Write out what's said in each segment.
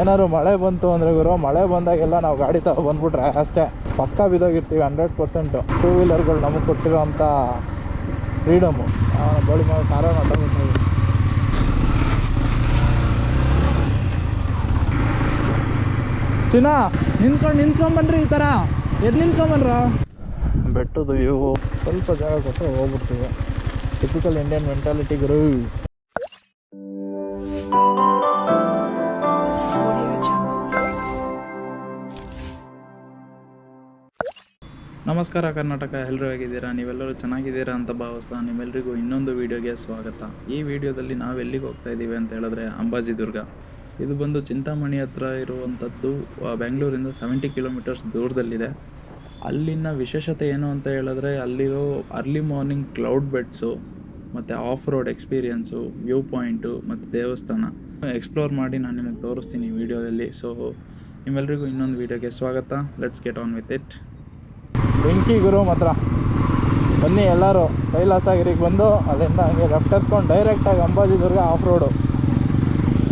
ಏನಾದ್ರು ಮಳೆ ಬಂತು ಅಂದರೆ ಗುರು, ಮಳೆ ಬಂದಾಗೆಲ್ಲ ನಾವು ಗಾಡಿ ತಗೊ ಬಂದ್ಬಿಟ್ರೆ ಅಷ್ಟೇ. ಪಕ್ಕ ಬಿದ್ದೋಗಿರ್ತೀವಿ ಹಂಡ್ರೆಡ್ ಪರ್ಸೆಂಟು ಟೂ ವೀಲರ್ಗಳು ನಮಗೆ ಕೊಟ್ಟಿರೋವಂಥ ಫ್ರೀಡಮು ಬಳಿ ಮಾಡಿ ಕಾರ ನಿಂತ್ಕೊಂಡು ನಿಂತ್ಕೊಂಬನ್ರಿ ಈ ಥರ ಎಲ್ಲಿ ನಿಂತ್ಕೊಂಬನ್ರ ಬೆಟ್ಟದ ವ್ಯೂ ಸ್ವಲ್ಪ ಜಾಗ ಕೊಟ್ಟರೆ ಹೋಗ್ಬಿಡ್ತೀವಿ. ಟಿಪಿಕಲ್ ಇಂಡಿಯನ್ ಮೆಂಟಾಲಿಟಿ ಗುರು. ನಮಸ್ಕಾರ ಕರ್ನಾಟಕ ಎಲ್ಲರೂ ಹೇಗಿದ್ದೀರಾ? ನೀವೆಲ್ಲರೂ ಚೆನ್ನಾಗಿದ್ದೀರಾ ಅಂತ ಭಾವಿಸ್ತಾ ನಿಮ್ಮೆಲ್ಲರಿಗೂ ಇನ್ನೊಂದು ವೀಡಿಯೋಗೆ ಸ್ವಾಗತ. ಈ ವಿಡಿಯೋದಲ್ಲಿ ನಾವು ಎಲ್ಲಿಗೆ ಹೋಗ್ತಾ ಇದ್ದೀವಿ ಅಂತ ಹೇಳಿದ್ರೆ ಅಂಬಾಜಿ ದುರ್ಗ. ಇದು ಬಂದು ಚಿಂತಾಮಣಿ ಹತ್ರ ಇರುವಂಥದ್ದು ಬೆಂಗಳೂರಿಂದ ಸೆವೆಂಟಿ ಕಿಲೋಮೀಟರ್ಸ್ ದೂರದಲ್ಲಿದೆ. ಅಲ್ಲಿನ ವಿಶೇಷತೆ ಏನು ಅಂತ ಹೇಳಿದ್ರೆ, ಅಲ್ಲಿರೋ ಅರ್ಲಿ ಮಾರ್ನಿಂಗ್ ಕ್ಲೌಡ್ ಬೆಡ್ಸು ಮತ್ತು off road experience view point ಮತ್ತು ದೇವಸ್ಥಾನ. ಎಕ್ಸ್ಪ್ಲೋರ್ ಮಾಡಿ ನಾನು ನಿಮಗೆ ತೋರಿಸ್ತೀನಿ ವಿಡಿಯೋದಲ್ಲಿ. ಸೊ ನಿಮ್ಮೆಲ್ಲರಿಗೂ ಇನ್ನೊಂದು ವೀಡಿಯೋಗೆ ಸ್ವಾಗತ. Let's get on with it ಬೆಂಕಿ ಗುರು ಮಾತ್ರ. ಬನ್ನಿ ಎಲ್ಲರೂ ಕೈಲಾಸಗಿರಿಗೆ ಬಂದು ಅಲ್ಲಿಂದ ಹಂಗೆ ಲೆಫ್ಟ್ ಹತ್ಕೊಂಡು ಡೈರೆಕ್ಟಾಗಿ ಅಂಬಾಜಿದುರ್ಗ ಆಫ್ ರೋಡು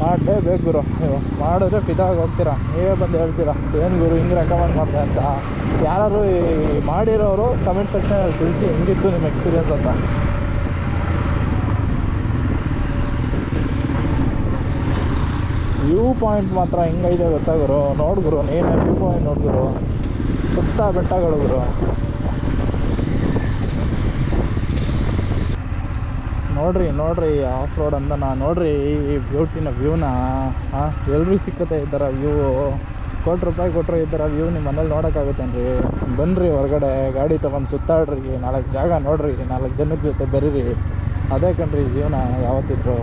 ಮಾಡಲೇ ಬೇಕು ಗುರು. ನೀವು ಮಾಡಿದ್ರೆ ಫಿದಾಗಿ ಹೋಗ್ತೀರಾ? ನೀವೇ ಬಂದು ಹೇಳ್ತೀರಾ? ಏನು ಗುರು ಹಿಂಗೆ ರೆಕಮೆಂಡ್ ಮಾಡಿದೆ ಅಂತ? ಯಾರು ಈ ಮಾಡಿರೋರು ಕಮೆಂಟ್ ಸೆಕ್ಷನಲ್ಲಿ ತಿಳಿಸಿ ಹೆಂಗಿತ್ತು ನಿಮ್ಮ ಎಕ್ಸ್ಪೀರಿಯನ್ಸ್ ಅಂತ. ವ್ಯೂ ಪಾಯಿಂಟ್ ಮಾತ್ರ ಹೆಂಗೈತೆ ನೋಡು ಗುರು, ನೀನೇ ವ್ಯೂ ಪಾಯಿಂಟ್ ನೋಡಿದ್ರು ಸುತ್ತ ಬೆಟ್ಟಗಳು ಗುರು. ನೋಡ್ರಿ ನೋಡ್ರಿ ಆಫ್ ರೋಡ್ ಅಂತ ನಾ ನೋಡ್ರಿ ಈ ಬ್ಯೂಟಿನ ವ್ಯೂನ ಹಾಂ ಸಿಕ್ಕತ್ತೆ ಥರ ವ್ಯೂ ಕೋಟಿ ರೂಪಾಯಿ ಕೊಟ್ಟರು ಈ ಥರ ವ್ಯೂ ನಿಮ್ಮ ಮನೇಲಿ ನೋಡೋಕ್ಕಾಗುತ್ತೇನ್ರಿ ಬನ್ನಿರಿ ಹೊರಗಡೆ, ಗಾಡಿ ತೊಗೊಂಡು ಸುತ್ತಾಡ್ರಿ. ನಾಲ್ಕು ಜಾಗ ನೋಡ್ರಿ. ನಾಲ್ಕು ಜನದ ಜೊತೆ ಬರೀರಿ. ಅದೇ ಕಣ್ರಿ ಜೀವನ ಯಾವತ್ತಿದ್ರು.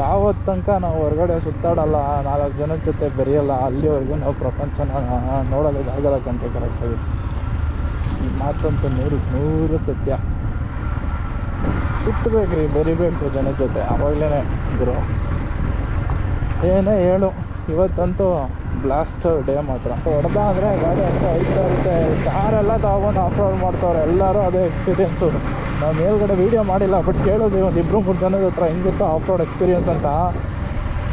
ಯಾವತ್ತು ತನಕ ನಾವು ಹೊರಗಡೆ ಸುತ್ತಾಡಲ್ಲ ನಾಲ್ಕು ಜನದ ಜೊತೆ ಬೆರೆಯಲ್ಲ, ಅಲ್ಲಿವರೆಗೂ ನಾವು ಪ್ರಪಂಚನ ನೋಡೋದಕ್ಕಾಗಲ್ಲ ಕಂತೆ ಕರೆಕ್ಟಾಗಿ ಈ ಮಾತಂತೂ ನೂರಕ್ಕೆ ನೂರು ಸತ್ಯ. ಸುತ್ತಬೇಕ್ರಿ ಬೆರಿಬೇಕು ಜನದ ಜೊತೆ ಆವಾಗಲೇ ಗುರು. ಏನೇ ಹೇಳು, ಇವತ್ತಂತೂ ಬ್ಲಾಸ್ಟ್ ಡೇ ಮಾತ್ರ. ಹೊಡೆದ ಅಂದರೆ ಗಾಡಿ ಅಂತ ಐತಾ ಇರುತ್ತೆ ಕಾರೆಲ್ಲ ತಗೊಂಡು ಆಫ್ ರೋಡ್ ಮಾಡ್ತಾವ್ರೆ, ಎಲ್ಲರೂ ಅದೇ ಎಕ್ಸ್ಪೀರಿಯೆನ್ಸು ನಾವು ಮೇಲ್ಗಡೆ ವೀಡಿಯೋ ಮಾಡಿಲ್ಲ ಬಟ್ ಕೇಳೋದು ಒಂದು ಇಬ್ಬರು ಮೂರು ಜನದ ಹತ್ರ ಹೆಂಗಿತ್ತು ಆಫ್ ರೋಡ್ ಎಕ್ಸ್ಪೀರಿಯೆನ್ಸ್ ಅಂತ.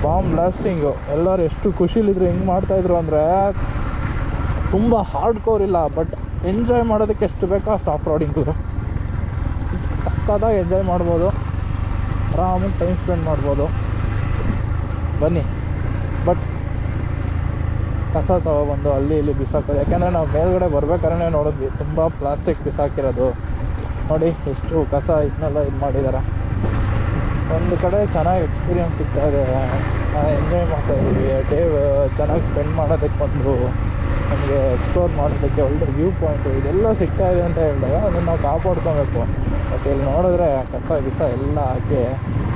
ಬಾಂಬ್ ಬ್ಲಾಸ್ಟಿಂಗು ಎಲ್ಲರೂ ಎಷ್ಟು ಖುಷಿಲಿದ್ರು ಹೆಂಗೆ ಮಾಡ್ತಾಯಿದ್ರು ಅಂದರೆ ತುಂಬ ಹಾರ್ಡ್ ಕೋರ್ ಇಲ್ಲ ಬಟ್ ಎಂಜಾಯ್ ಮಾಡೋದಕ್ಕೆ ಎಷ್ಟು ಬೇಕೋ ಅಷ್ಟು ಆಫ್ ರೋಡಿಂಗು ಸಕ್ಕತ್ತಾಗಿ ಎಂಜಾಯ್ ಮಾಡ್ಬೋದು. ಆರಾಮಾಗಿ ಟೈಮ್ ಸ್ಪೆಂಡ್ ಮಾಡ್ಬೋದು. ಬನ್ನಿ. ಬಟ್ ಕಸ ತಗೊಬಂದು ಅಲ್ಲಿ ಇಲ್ಲಿ ಬಿಸಾಕೋದು ಯಾಕೆಂದರೆ ನಾವು ಮೇಲ್ಗಡೆ ಬರ್ಬೇಕಾದ್ರೆ ನೋಡಿದ್ವಿ, ತುಂಬ ಪ್ಲಾಸ್ಟಿಕ್ ಬಿಸಾಕಿರೋದು. ನೋಡಿ ಎಷ್ಟು ಕಸ ಇದನ್ನೆಲ್ಲ ಇದು ಮಾಡಿದ್ದಾರೆ ಒಂದು ಕಡೆ ಚೆನ್ನಾಗಿ ಎಕ್ಸ್ಪೀರಿಯನ್ಸ್ ಸಿಗ್ತಾ ಇದೆ. ಎಂಜಾಯ್ ಮಾಡ್ತಾ ಇದ್ದೀವಿ. ಡೇ ಚೆನ್ನಾಗಿ ಸ್ಪೆಂಡ್ ಮಾಡೋದಕ್ಕೆ ಒಂದು ನಮಗೆ ಎಕ್ಸ್ಪ್ಲೋರ್ ಮಾಡೋದಕ್ಕೆ ಒಳ್ಳೆ ವ್ಯೂ ಪಾಯಿಂಟು ಇದೆಲ್ಲ ಸಿಗ್ತಾ ಇದೆ ಅಂತ ಹೇಳಿದಾಗ ಅದನ್ನು ನಾವು ಕಾಪಾಡ್ಕೊಬೇಕು. ಮತ್ತು ಇಲ್ಲಿ ನೋಡಿದ್ರೆ ಕಸ, ಗಿಸ ಎಲ್ಲ ಹಾಕಿ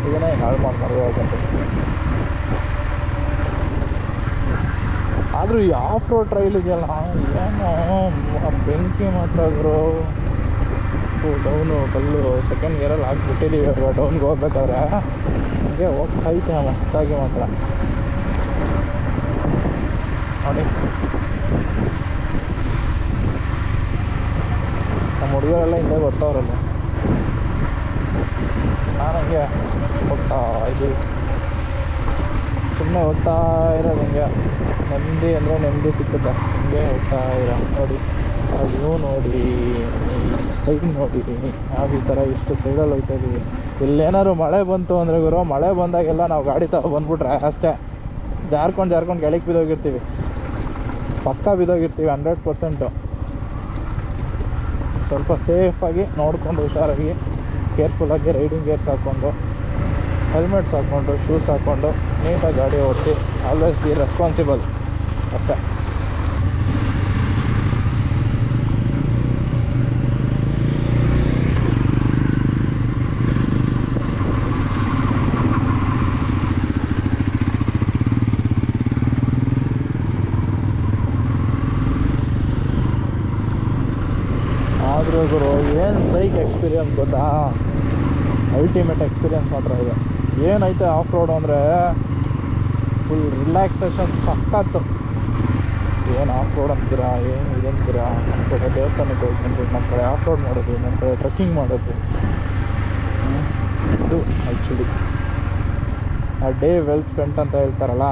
ಇದನ್ನೇ ಹಾಳು ಮಾಡ್ಕೊಂಡು ಅಂತ ಆದರೂ ಈ ಆಫ್ ರೋಡ್ ಟ್ರೈಲ್ ಇದೆಯಲ್ಲ ಏನೋ ಬೆಂಕಿ ಮಾತ್ರ ಗುರು ಡೌನು ಕಲ್ಲು ಸೆಕೆಂಡ್ ಗೇರಲ್ಲಿ ಹಾಕ್ಬಿಟ್ಟಿದ್ದೀವಿ ಇವಾಗ. ಡೌನ್ಗೆ ಹೋಗ್ಬೇಕಾದ್ರೆ. ಹಂಗೆ ಹೋಗ್ತೈತೆ ಮಸ್ತಾಗಿ ಮಾತ್ರ. ನೋಡಿ. ನಮ್ಮ ಹುಡುಗರೆಲ್ಲ ಹಿಂದೆ ಬರ್ತಾವ್ರಲ್ಲ. ನಾನು ಹಂಗೆ ಹೋಗ್ತಾ ಇದು ಸುಮ್ಮನೆ ಹೋಗ್ತಾ ಇರೋದು ಹಿಂಗೆ. ನೆಮ್ಮದಿ ಅಂದರೆ ನೆಮ್ಮದಿ ಸಿಕ್ಕುತ್ತೆ. ಹಿಂಗೆ ಹೋಗ್ತಾ ಇರೋ ನೋಡಿ. ಅಯ್ಯೋ ನೋಡಿ. ಸೈಡ್ ನೋಡಿದ್ದೀನಿ ನಾವು ಈ ಥರ ಇಷ್ಟು ಸೈಡಲ್ಲಿ ಹೋಗ್ತಾ ಇದ್ದೀವಿ ಇಲ್ಲೇನಾದ್ರು ಮಳೆ ಬಂತು ಅಂದರೆ ಗುರು, ಮಳೆ ಬಂದಾಗೆಲ್ಲ ನಾವು ಗಾಡಿ ತಗೊ ಬಂದ್ಬಿಟ್ರೆ ಅಷ್ಟೇ. ಜಾರ್ಕೊಂಡು ಜಾರ್ಕೊಂಡು ಕೆಳಗೆ ಬಿದ್ದೋಗಿರ್ತೀವಿ. ಪಕ್ಕ ಬಿದ್ದೋಗಿರ್ತೀವಿ, ಹಂಡ್ರೆಡ್ ಪರ್ಸೆಂಟು. ಸ್ವಲ್ಪ ಸೇಫಾಗಿ ನೋಡಿಕೊಂಡು ಹುಷಾರಾಗಿ ಕೇರ್ಫುಲ್ಲಾಗಿ ರೈಡಿಂಗ್ ಗೇರ್ಸ್ ಹಾಕ್ಕೊಂಡು ಹೆಲ್ಮೆಟ್ಸ್ ಹಾಕ್ಕೊಂಡು ಶೂಸ್ ಹಾಕ್ಕೊಂಡು ನೀಟಾಗಿ ಗಾಡಿ ಓಡಿಸಿ ಆಲ್ವೇಸ್ ಬಿ ರೆಸ್ಪಾನ್ಸಿಬಲ್ ಅಷ್ಟೇ ಆದರೂ ಗುರು, ಏನು ಸೈಕ್ ಎಕ್ಸ್ಪೀರಿಯನ್ಸ್ ಗೊತ್ತಾ? ಅಲ್ಟಿಮೇಟ್ ಎಕ್ಸ್ಪೀರಿಯನ್ಸ್ ಮಾತ್ರ ಇದೆ. ಏನೈತೆ ಆಫ್ ರೋಡ್ ಅಂದರೆ ಫುಲ್ ರಿಲ್ಯಾಕ್ಸೇಷನ್ ಸಕ್ಕತ್ತು ಏನು ಆಫ್ ರೋಡ್ ಅಂತೀರಾ, ಏನು ಇದಂತೀರಾ ನಮ್ಮ ಕಡೆ ದೇವಸ್ಥಾನಕ್ಕೆ ಹೋಗ್ತೀನಿ ನಮ್ಮ ಕಡೆ ಆಫ್ ರೋಡ್ ಮಾಡೋದು ನಮ್ಮ ಕಡೆ ಟ್ರಕ್ಕಿಂಗ್ ಮಾಡೋದು ಇದು ಆ್ಯಕ್ಚುಲಿ ಆ ಡೇ ವೆಲ್ ಸ್ಪೆಂಟ್ ಅಂತ ಹೇಳ್ತಾರಲ್ಲ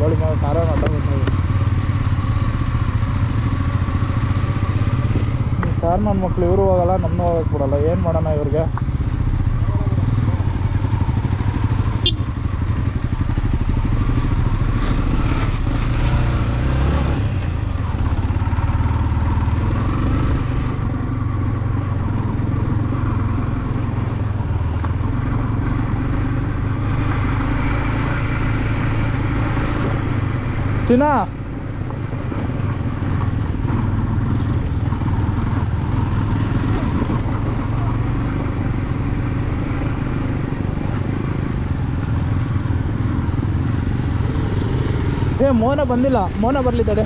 ಬಳಿ ನಾವು ಕಾರ ಮಾತಾಡ್ಬೋದು ಕಾರ್ ನನ್ನ ಮಕ್ಳು ಇವರು ಹೋಗಲ್ಲ ನಮ್ಮನ್ನು ಹೋಗಕ್ಕೆ ಬಿಡಲ್ಲ. ಏನು ಮಾಡೋಣ ಇವ್ರಿಗೆ? ಚಿನ್ನ ಏ ಮೋನ ಬಂದಿಲ್ಲ. ಮೋನ ಬರಲಿ ತಡೆ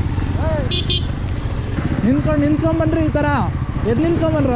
ನಿಂತ್ಕೊಂಡು ನಿಂತ್ಕೊಂಬನ್ರಿ ಈ ಥರ ಎಲ್ಲಿ ನಿಂತ್ಕೊಂಬನ್ರ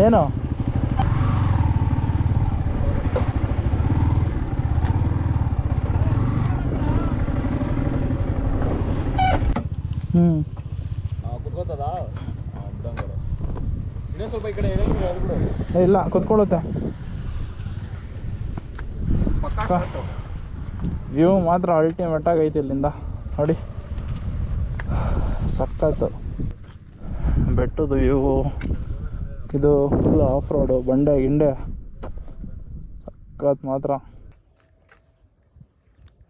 ಬಿಡು. ಏ, ಇಲ್ಲ ಕುತ್ಕೊಳ್ಳುತ್ತೆ. ವ್ಯೂ ಮಾತ್ರ ಅಲ್ಟಿಮೇಟ್ ಆಗೈತೆ ಇಲ್ಲಿಂದ. ನೋಡಿ. ಸಕ್ಕತ್ತು ಬೆಟ್ಟದ ವ್ಯೂ. ಇದು ಫುಲ್ ಆಫ್ ರೋಡು ಬಂಡೆ ಗಿಂಡೆ. ಸಕ್ಕತ್ ಮಾತ್ರ.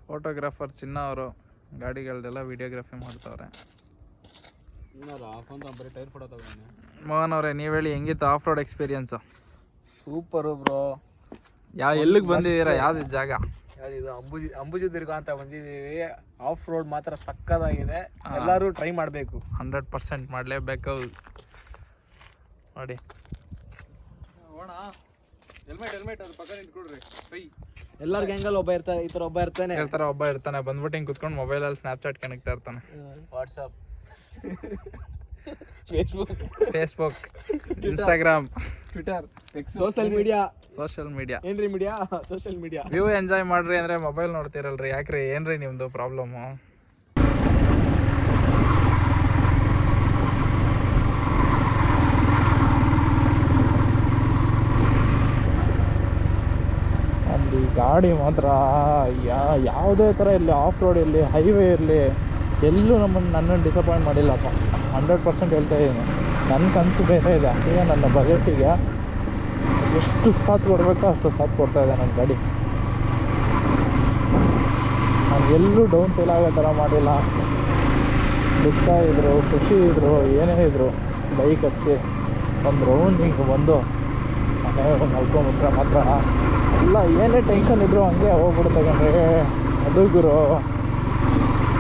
ಫೋಟೋಗ್ರಾಫರ್ ಚಿನ್ನ ಅವರು ಗಾಡಿಗಳದೆಲ್ಲ ವಿಡಿಯೋಗ್ರಫಿ ಮಾಡ್ತಾವ್ರೆ. ಮೋಹನ್ ಅವರೇ ನೀವು ಹೇಳಿ ಹೆಂಗಿತ್ತು off road experience super bro ಯಾವ ಎಲ್ಲಿಗೆ ಬಂದಿದ್ದೀರಾ ಯಾವ್ದು ಜಾಗ? ಇದು? ಅಂಬುಜಿ ಅಂಬುಜಿ ದುರ್ಗ ಅಂತ ಬಂದಿದ್ದೀವಿ ಆಫ್ ರೋಡ್ ಮಾತ್ರ ಸಕ್ಕದಾಗಿದೆ ಎಲ್ಲರೂ ಟ್ರೈ ಮಾಡಬೇಕು. ಹಂಡ್ರೆಡ್ ಪರ್ಸೆಂಟ್ ಮಾಡಲೇಬೇಕು. ನೋಡಿ. ಹೆಲ್ಮೆಟ್ ಹೆಲ್ಮೆಟ್ ಅದು ಪಕ್ಕ ನಿಂತ್ಕೊಡ್ರಿ ಕೈ. ಎಲ್ಲರ ಗ್ಯಾಂಗಲ್ಲಿ ಒಬ್ಬ ಇರ್ತಾನೆ ಈ ಥರ ಒಬ್ಬ ಇರ್ತಾನೆ. ಹೇಳ್ತಾರ ಒಬ್ಬ ಇರ್ತಾನೆ. ಬಂದ್ಬಿಟ್ಟು ಹಿಂಗೆ ಕುತ್ಕೊಂಡು ಮೊಬೈಲಲ್ಲಿ ಸ್ನ್ಯಾಪ್ಚಾಟ್ ಕನೆಕ್ಟ್ ಇರ್ತಾನೆ. WhatsApp Facebook Facebook Instagram Twitter social media social media ಏನ್ರಿ media social media view enjoy ಮಾಡ್ರಿ ಅಂದ್ರೆ ಮೊಬೈಲ್ ನೋಡ್ತಿರಲ್ರಿ. ಯಾಕ್ರಿ? ಏನ್ರಿ ನಿಮ್ದು ಪ್ರಾಬ್ಲಮ್ಮು ಅಲ್ಲಿ ಗಾಡಿ ಮಾತ್ರ, ಯಾ, ಯಾವುದೇ ಥರ ಇರಲಿ ಆಫ್ ರೋಡ್ ಇರಲಿ ಹೈವೇ ಇರಲಿ, ಎಲ್ಲೂ ನಮ್ಮನ್ನು ನನ್ನನ್ನು ಡಿಸಪಾಯಿಂಟ್ ಮಾಡಿಲ್ಲಪ್ಪ. ಹಂಡ್ರೆಡ್ ಪರ್ಸೆಂಟ್ ಹೇಳ್ತಾ ಇದ್ದೀನಿ. ನನ್ನ ಕನಸು ಬೇರೆ ಇದೆ. ಈಗ ನನ್ನ ಬಜೆಟಿಗೆ ಎಷ್ಟು ಸಾಥ್ ಕೊಡಬೇಕೋ ಅಷ್ಟು ಸಾಥ್ ಕೊಡ್ತಾ ಇದೆ ನನ್ನ ಗಾಡಿ. ನಾನು ಎಲ್ಲೂ ಡೌನ್ ಫೀಲ್ ಆಗೋ ಥರ ಮಾಡಿಲ್ಲ. ದುಃಖ ಇದ್ದರು ಖುಷಿ ಇದ್ದರು ಏನೇ ಇದ್ದರು ಬೈಕ್ ಹತ್ತಿ, ಒಂದು ರೌಂಡ್ ಹಿಂಗೆ ಬಂದು ಮಲ್ಕೊಂಬಿಟ್ರೆ ಮಾತ್ರ. ಎಲ್ಲ ಏನೇ ಟೆನ್ಷನ್ ಇದ್ರು ಹಂಗೆ ಹೋಗ್ಬಿಡುತ್ತೆ ಕಣ್ರಿ ಅದು ಗುರು.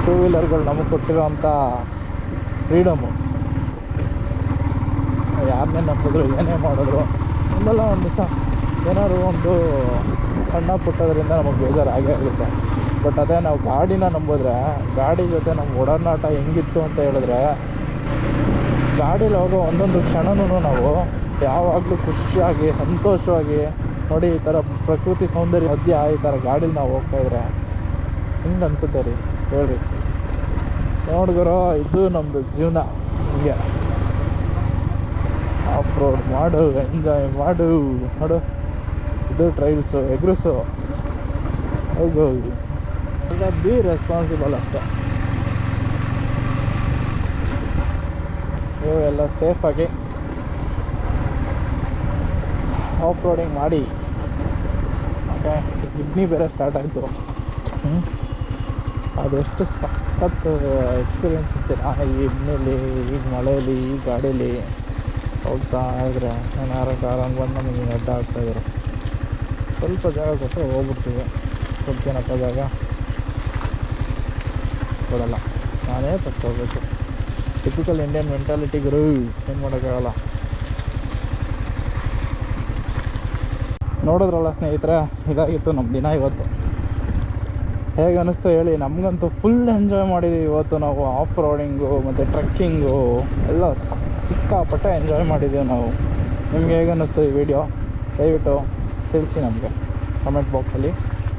ಟೂ ವೀಲರ್ಗಳು ನಮಗೆ ಕೊಟ್ಟಿರೋವಂಥ ಫ್ರೀಡಮು ಯಾರನ್ನೇ ನಂಬಿದ್ರು, ಏನೇ ಮಾಡಿದ್ರು. ಒಂದಲ್ಲ ಒಂದು ದಿವಸ ಏನಾದ್ರು ಒಂದು ಸಣ್ಣ ಪುಟ್ಟದ್ರಿಂದ ನಮಗೆ ಬೇಜಾರು ಆಗೇ ಆಗುತ್ತೆ ಬಟ್ ಅದೇ ನಾವು ಗಾಡಿನ ನಂಬಿದ್ರೆ, ಗಾಡಿ ಜೊತೆ ನಮ್ಮ ಒಡನಾಟ ಹೆಂಗಿತ್ತು ಅಂತ ಹೇಳಿದ್ರೆ, ಗಾಡೀಲಿ ಹೋಗೋ ಒಂದೊಂದು ಕ್ಷಣನೂ ನಾವು ಯಾವಾಗಲೂ ಖುಷಿಯಾಗಿ, ಸಂತೋಷವಾಗಿ ನೋಡಿ ಈ ಥರ ಪ್ರಕೃತಿ ಸೌಂದರ್ಯ ಮಧ್ಯ ಈ ಥರ ಗಾಡೀಲಿ ನಾವು ಹೋಗ್ತಾ ಇದ್ರೆ. ಹಿಂಗೆ ಅನ್ಸುತ್ತೆ ರೀ? ಹೇಳ್ರಿ. ನೋಡಿದ್ರು ಇದು ನಮ್ಮದು ಜೀವನ. ಹಿಂಗೆ. ಆಫ್ ರೋಡ್ ಮಾಡು ಎಂಜಾಯ್ ಮಾಡು. ನೋಡು. ಇದು ಟ್ರೈಲ್ಸು ಎಗ್ರಸು. ಹೋಗು. ಬಿ ರೆಸ್ಪಾನ್ಸಿಬಲ್ ಅಷ್ಟೇ. ಎಲ್ಲ ಸೇಫಾಗಿ ಆಫ್ ರೋಡಿಂಗ್ ಮಾಡಿ. ಓಕೆ ಕಿಡ್ನಿ ಬೇರೆ ಸ್ಟಾರ್ಟ್ ಆಯಿತು. ಅದೆಷ್ಟು ಸಖತ್ ಎಕ್ಸ್ಪೀರಿಯೆನ್ಸ್ ಇರ್ತೀರ ಈ ಇಡ್ನಿಲಿ ಈಗ ಮಳೆಯಲ್ಲಿ ಈ ಗಾಡೀಲಿ. ಹೋಗ್ತಾ ಇದ್ರೆ ನಾನು ಯಾರೋ ಕಾರ್ ಹಂಗೆ ಬಂದು ನಮಗೆ ಅಡ್ಡ ಆಗ್ತಾಯಿದ್ರು ಸ್ವಲ್ಪ ಜಾಗ ಕೊಟ್ಟರೆ ಹೋಗ್ಬಿಡ್ತೀವಿ. ಸ್ವಲ್ಪ ಜನ ಜಾಗ? ಕೊಡಲ್ಲ. ನಾನೇ ಫಸ್ಟ್ ಹೋಗ್ಬೇಕು. ಟಿಪಿಕಲ್ ಇಂಡಿಯನ್ ಮೆಂಟಾಲಿಟಿ ಗುರು, ಏನು ಮಾಡೋಕ್ಕಾಗಲ್ಲ. ನೋಡಿದ್ರಲ್ಲ ಸ್ನೇಹಿತರೆ? ಇದಾಗಿತ್ತು ನಮ್ಮ ದಿನ ಇವತ್ತು. ಹೇಗೆ ಅನ್ನಿಸ್ತು ಹೇಳಿ? ನಮಗಂತೂ ಫುಲ್ ಎಂಜಾಯ್ ಮಾಡಿದ್ದೀವಿ ಇವತ್ತು ನಾವು. ಆಫ್ ರೋಡಿಂಗು ಮತ್ತು ಟ್ರೆಕ್ಕಿಂಗು ಎಲ್ಲ ಸಿಕ್ಕಾಪಟ್ಟೆ ಎಂಜಾಯ್ ಮಾಡಿದ್ದೀವಿ ನಾವು. ನಿಮ್ಗೆ ಹೇಗೆ ಅನ್ನಿಸ್ತು ಈ ವಿಡಿಯೋ ದಯವಿಟ್ಟು ತಿಳಿಸಿ ನಮಗೆ ಕಮೆಂಟ್ ಬಾಕ್ಸಲ್ಲಿ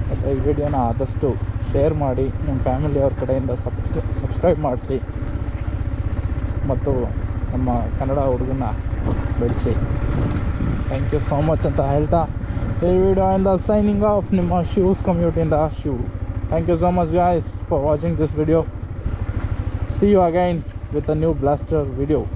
ಮತ್ತು ಈ ವಿಡಿಯೋನ ಆದಷ್ಟು ಶೇರ್ ಮಾಡಿ. ನಿಮ್ಮ ಫ್ಯಾಮಿಲಿಯವ್ರ ಕಡೆಯಿಂದ ಸಬ್ಸ್ ಸಬ್ಸ್ಕ್ರೈಬ್ ಮಾಡಿಸಿ. ಮತ್ತು ನಮ್ಮ ಕನ್ನಡ ಹುಡುಗನ ಬೆಳೆಸಿ. ಥ್ಯಾಂಕ್ ಯು ಸೋ ಮಚ್ ಅಂತ ಹೇಳ್ತಾ Avida and the signing off Nima Shoes Commute in the Shoe. Thank you so much guys for watching this video. See you again with a new blaster video.